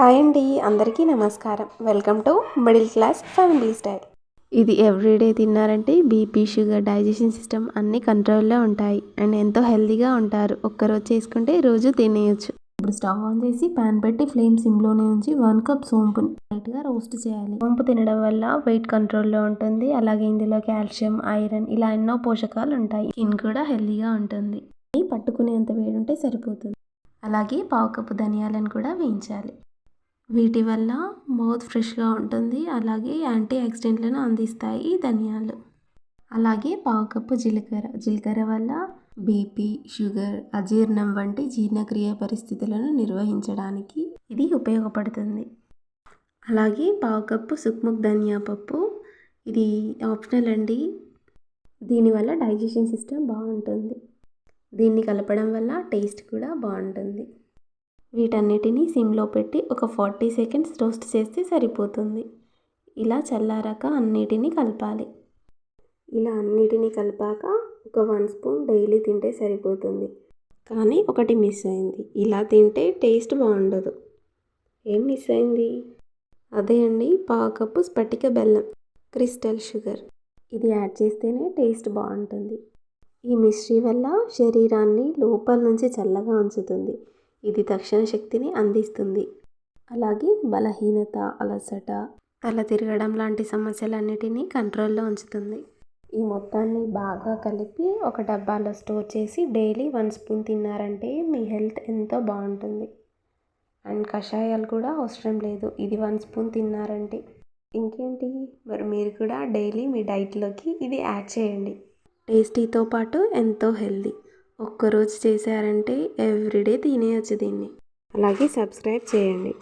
Hi అండి అందరికీ నమస్కారం. Welcome to middle class family style ఇది ఎవ్రీడే తిన్నారంటే బీపీ షుగర్ డైజెషన్ సిస్టమ్ అన్నీ కంట్రోల్లో ఉంటాయి. అండ్ ఎంతో హెల్తీగా ఉంటారు. ఒక్కరోజు చేసుకుంటే రోజు తినేయొచ్చు. ఇప్పుడు స్టవ్ ఆన్ చేసి పాన్ పెట్టి ఫ్లేమ్ సిమ్లోనే ఉంచి వన్ కప్ సోంపుని లైట్గా రోస్ట్ చేయాలి. సోంపు తినడం వల్ల వెయిట్ కంట్రోల్లో ఉంటుంది. అలాగే ఇందులో కాల్షియం ఐరన్ ఇలా ఎన్నో పోషకాలు ఉంటాయి. స్కిన్ కూడా హెల్తీగా ఉంటుంది. పట్టుకునేంత వేడి ఉంటే సరిపోతుంది. అలాగే పావు కప్పు ధనియాలను కూడా వేయించాలి. వీటి వల్ల మౌత్ ఫ్రెష్గా ఉంటుంది. అలాగే యాంటీ ఆక్సిడెంట్లను అందిస్తాయి ధనియాలు. అలాగే పావు కప్పు జీలకర్ర. జీలకర్ర వల్ల బీపీ షుగర్ అజీర్ణం వంటి జీర్ణక్రియ పరిస్థితులను నిర్వహించడానికి ఇది ఉపయోగపడుతుంది. అలాగే పావు కప్పు సుక్ముక్ ధనియా పప్పు. ఇది ఆప్షనల్ అండి. దీనివల్ల డైజెషన్ సిస్టమ్ బాగుంటుంది. దీన్ని కలపడం వల్ల టేస్ట్ కూడా బాగుంటుంది. వీటన్నిటిని సిమ్లో పెట్టి ఒక ఫార్టీ సెకండ్స్ రోస్ట్ చేస్తే సరిపోతుంది. ఇలా చల్లారాక అన్నిటినీ కలపాలి. ఇలా అన్నిటినీ కలిపాక ఒక వన్ స్పూన్ డైలీ తింటే సరిపోతుంది. కానీ ఒకటి మిస్ అయింది. ఇలా తింటే టేస్ట్ బాగుండదు. ఏం మిస్ అయింది? అదే అండి పావుకప్పు స్పటిక బెల్లం క్రిస్టల్ షుగర్. ఇది యాడ్ చేస్తేనే టేస్ట్ బాగుంటుంది. ఈ మిశ్రీ వల్ల శరీరాన్ని లోపల నుంచి చల్లగా ఉంచుతుంది. ఇది తక్షణ శక్తిని అందిస్తుంది. అలాగే బలహీనత అలసట తల తిరగడం లాంటి సమస్యలన్నిటినీ కంట్రోల్లో ఉంచుతుంది. ఈ మొత్తాన్ని బాగా కలిపి ఒక డబ్బాలో స్టోర్ చేసి డైలీ వన్ స్పూన్ తిన్నారంటే మీ హెల్త్ ఎంతో బాగుంటుంది. అండ్ కషాయాలు కూడా అవసరం లేదు. ఇది వన్ స్పూన్ తిన్నారంటే. ఇంకేంటి? మరి మీరు కూడా డైలీ మీ డైట్లోకి ఇది యాడ్ చేయండి. టేస్టీతో పాటు ఎంతో హెల్దీ ఒక్కరోజు చేశారంటే ఎవ్రీడే తినేయచ్చు దీన్ని. అలాగే సబ్స్క్రైబ్ చేయండి.